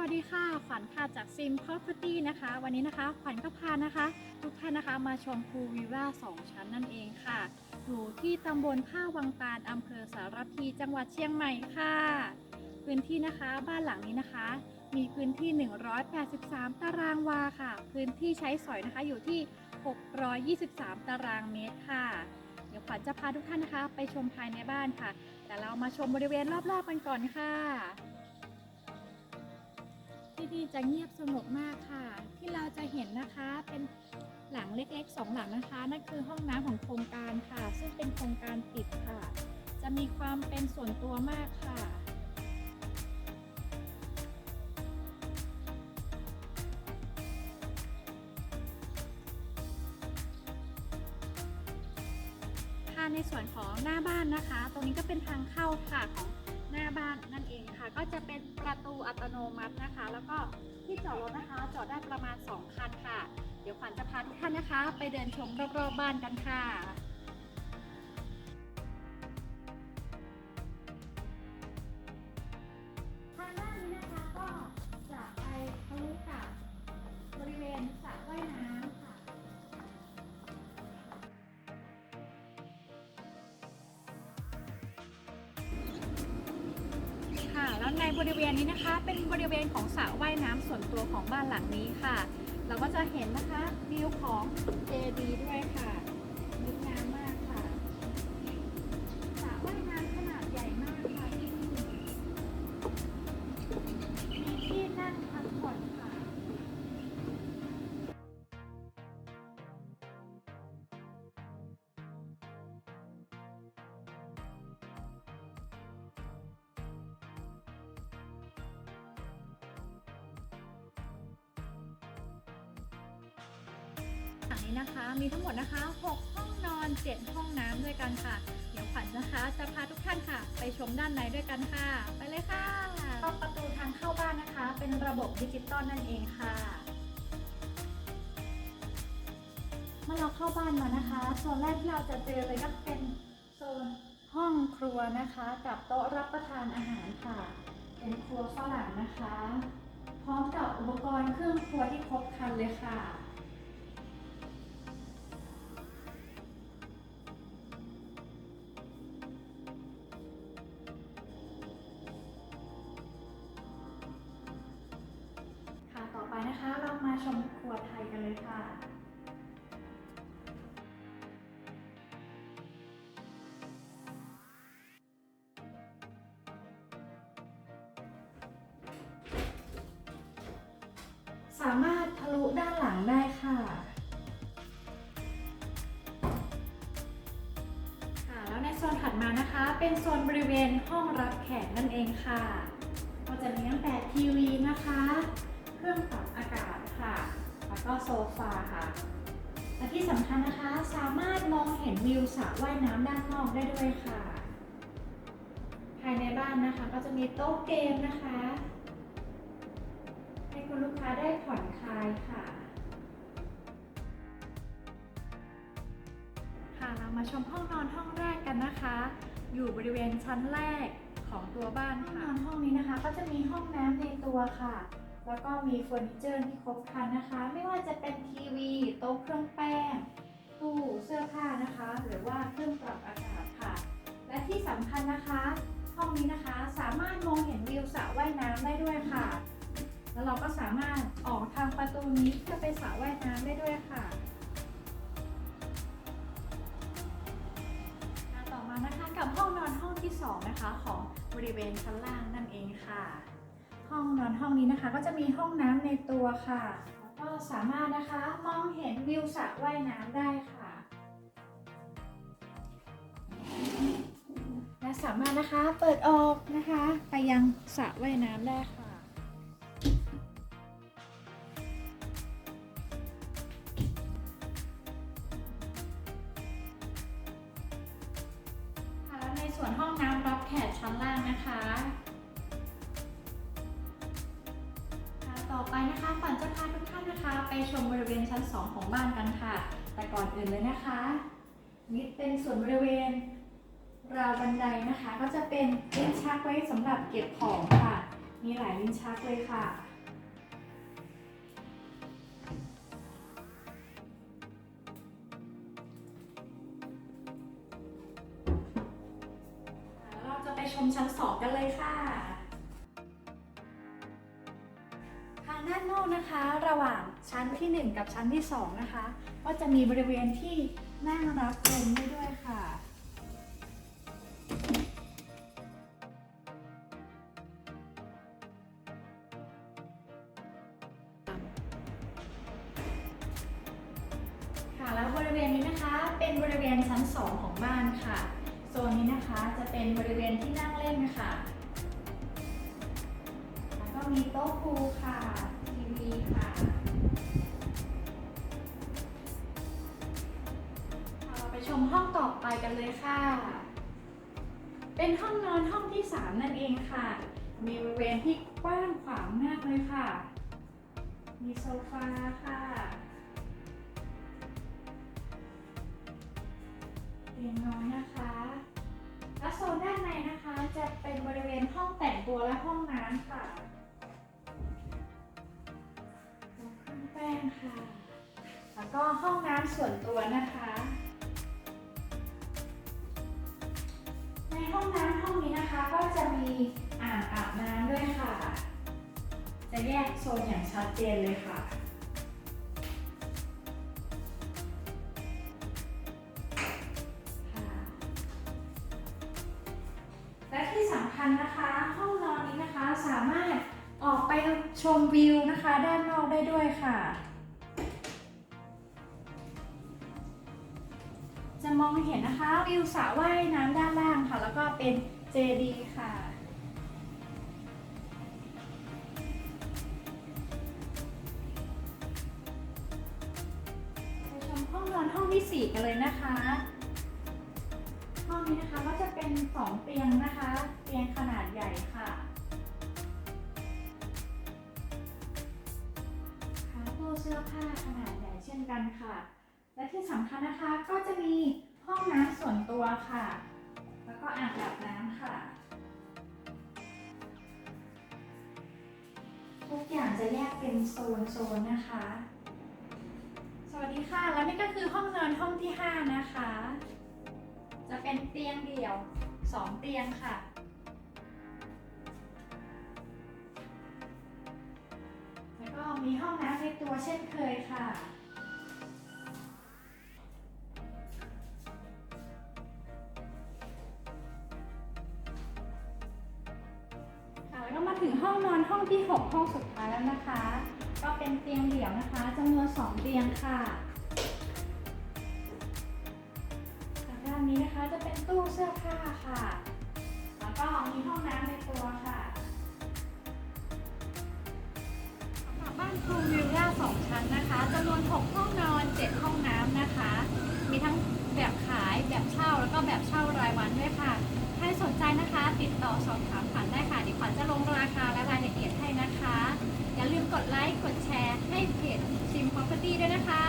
วัสดีค่ะ ขวัญค่ะจากซิม Property นะคะ วันนี้นะคะ ขวัญก็พานะคะ ทุกท่านนะคะมาชมพูวิล่าสองชั้นนั่นเองค่ะ อยู่ที่ตำบลท่าวังตาลอำเภอสารพีจังหวัดเชียงใหม่ค่ะ พื้นที่นะคะบ้านหลังนี้นะคะ มีพื้นที่ 183 ตารางวาค่ะ พื้นที่ใช้สอยนะคะอยู่ที่ 623 ตารางเมตรค่ะ เดี๋ยวขวัญจะพาทุกท่านนะคะ ไปชมภายในบ้านค่ะ แต่เรามาชมบริเวณรอบๆกันก่อนค่ะ นี่จะเงียบสงบมากค่ะ ที่เราจะเห็นนะคะเป็นหลังเล็กๆสองหลังนะคะนั่นคือห้องน้ำของโครงการค่ะ ซึ่งเป็นโครงการปิดค่ะ จะมีความเป็นส่วนตัวมากค่ะค่ะในส่วนของหน้าบ้านนะคะ ตรงนี้ก็เป็นทางเข้าค่ะของ บ้านนั่นเองค่ะ ก็จะเป็นประตูอัตโนมัตินะคะ แล้วก็ที่จอดรถนะคะจอดได้ประมาณ 2 คันค่ะ เดี๋ยวขวัญจะพาทุกท่านนะคะ ไปเดินชมรอบๆบ้านกันค่ะ บริเวณนี้นะคะ เป็นบริเวณของสระว่ายน้ำส่วนตัวของบ้านหลังนี้ค่ะ เราก็จะเห็นนะคะวิวของเจ นี้นะคะ มีทั้งหมดนะคะ 6 ห้องนอน 7 ห้องน้ำด้วยกันค่ะ เดี๋ยวขวัญนะคะ จะพาทุกท่านค่ะ ไปชมด้านในด้วยกันค่ะ ไปเลยค่ะประตูทางเข้าบ้านนะคะ เป็นระบบดิจิตอลนั่นเองค่ะเมื่อเราเข้าบ้านมานะคะโซนแรกที่เราจะเจอเลยก็เป็นโซนห้องครัวนะคะ กับโต๊ะรับประทานอาหารค่ะ เป็นครัวฝรั่งนะคะ พร้อมกับอุปกรณ์เครื่องครัวที่ครบครันเลยค่ะ สามารถทะลุด้านหลังได้ค่ะค่ะแล้วในโซนถัดมานะคะ เป็นโซนบริเวณห้องรับแขกนั่นเองค่ะ ก็จะมีตั้งแต่ทีวีนะคะ เครื่องปรับอากาศค่ะ แล้วก็โซฟาค่ะและที่สำคัญนะคะสามารถมองเห็นวิวสระว่ายน้ำด้านนอกได้ด้วยค่ะ ภายในบ้านนะคะก็จะมีโต๊ะเกมนะคะ คุณลูกค้าได้ผ่อนคลายค่ะ ค่ะเรามาชมห้องนอนห้องแรกกันนะคะ อยู่บริเวณชั้นแรกของตัวบ้านค่ะห้องนอนห้องนี้นะคะ ก็จะมีห้องน้ำในตัวค่ะ แล้วก็มีเฟอร์นิเจอร์ที่ครบครันนะคะ ไม่ว่าจะเป็นทีวีโต๊ะเครื่องแป้งตู้เสื้อผ้านะคะ หรือว่าเครื่องปรับอากาศค่ะ และที่สำคัญนะคะ ห้องนี้นะคะสามารถมองเห็นวิวสระว่ายน้ำได้ด้วยค่ะ แล้วเราก็สามารถออกทางประตูนี้เพื่อไปสระว่ายน้ำได้ด้วยค่ะต่อมานะคะกับห้องนอนห้องที่สองนะคะ ของบริเวณชั้นล่างนั่นเองค่ะ ห้องนอนห้องนี้นะคะ ก็จะมีห้องน้ำในตัวค่ะแล้วก็สามารถนะคะมองเห็นวิวสระว่ายน้ำได้ค่ะและสามารถนะคะเปิดออกนะคะ ไปยังสระว่ายน้ำได้ค่ะ ส่วนห้องน้ำรับแขกชั้นล่างนะคะค่ะต่อไปนะคะฝันจะพาทุกท่านนะคะ ไปชมบริเวณชั้น 2 ของบ้านกันค่ะ แต่ก่อนอื่นเลยนะคะนี่เป็นส่วนบริเวณราวบันไดนะคะ ก็จะเป็นลิ้นชักไว้สำหรับเก็บของค่ะ มีหลายลิ้นชักเลยค่ะ ชมชั้น2กันเลยค่ะ ทางด้านนอกนะคะ ระหว่างชั้นที่ 1 กับชั้นที่ 2 นะคะ ก็จะมีบริเวณที่นั่งรับลมได้ด้วยค่ะค่ะแล้วบริเวณนี้นะคะเป็นบริเวณชั้น 2 ของบ้านค่ะ นนี้นะคะจะเป็นบริเวณที่นั่งเล่นค่ะ แล้วก็มีโต๊ะครูค่ะ ทีวีค่ะค่ะ เราไปชมห้องต่อไปกันเลยค่ะ เป็นห้องนอนห้องที่ 3 นั่นเองค่ะ มีบริเวณที่กว้างขวางมากเลยค่ะ มีโซฟาค่ะ เตียงนอนนะคะ และโซนด้านในนะคะจะเป็นบริเวณห้องแต่งตัวและห้องน้ำค่ะห้องเครื่องแป้งค่ะ แล้วก็ห้องน้ำส่วนตัวนะคะ ในห้องน้ำห้องนี้นะคะก็จะมีอ่างอาบน้ำด้วยค่ะ จะแยกโซนอย่างชัดเจนเลยค่ะ วิวนะคะด้านนอกได้ด้วยค่ะ จะมองเห็นนะคะวิวสระว่ายน้ำด้านล่างค่ะ แล้วก็เป็นเจดีค่ะไปชมห้องนอนห้องที่ 4 กันเลยนะคะ ห้องนี้นะคะก็จะเป็น 2 เตียงนะคะ เตียงขนาดใหญ่ค่ะ สื้อผ้าขนาดใหญ่เช่นกันค่ะ และที่สำคัญนะคะก็จะมีห้องน้ำส่วนตัวค่ะ แล้วก็อ่างอาบน้ำค่ะ ทุกอย่างจะแยกเป็นโซนโซนๆนะคะ สวัสดีค่ะ แล้วนี่ก็คือห้องนอนห้องที่ 5 นะคะ จะเป็นเตียงเดี่ยว 2 เตียงค่ะ มีห้องน้ำในตัวเช่นเคยค่ะ ค่ะแล้วก็มาถึงห้องนอนห้องที่ 6 ห้องสุดท้ายแล้วนะคะ ก็เป็นเตียงเดี่ยวนะคะจำนวน 2 เตียงค่ะทางด้านนี้นะคะจะเป็นตู้เสื้อผ้าค่ะ แล้วก็มีห้องน้ำในตัวค่ะานครูวิลล่าสองชั้นนะคะจำนวน 6 ห้องนอน 7 ห้องน้ำนะคะ มีทั้งแบบขายแบบเช่าแล้วก็แบบเช่ารายวันด้วยค่ะ ใครสนใจนะคะ ติดต่อสอบถามขันได้ค่ะเดี๋ยวขันจะลงราคาและรายละเอียดให้นะคะ อย่าลืมกดไลค์ กดแชร์ให้เพจชิมพ p r o p e r t y ด้วยนะคะ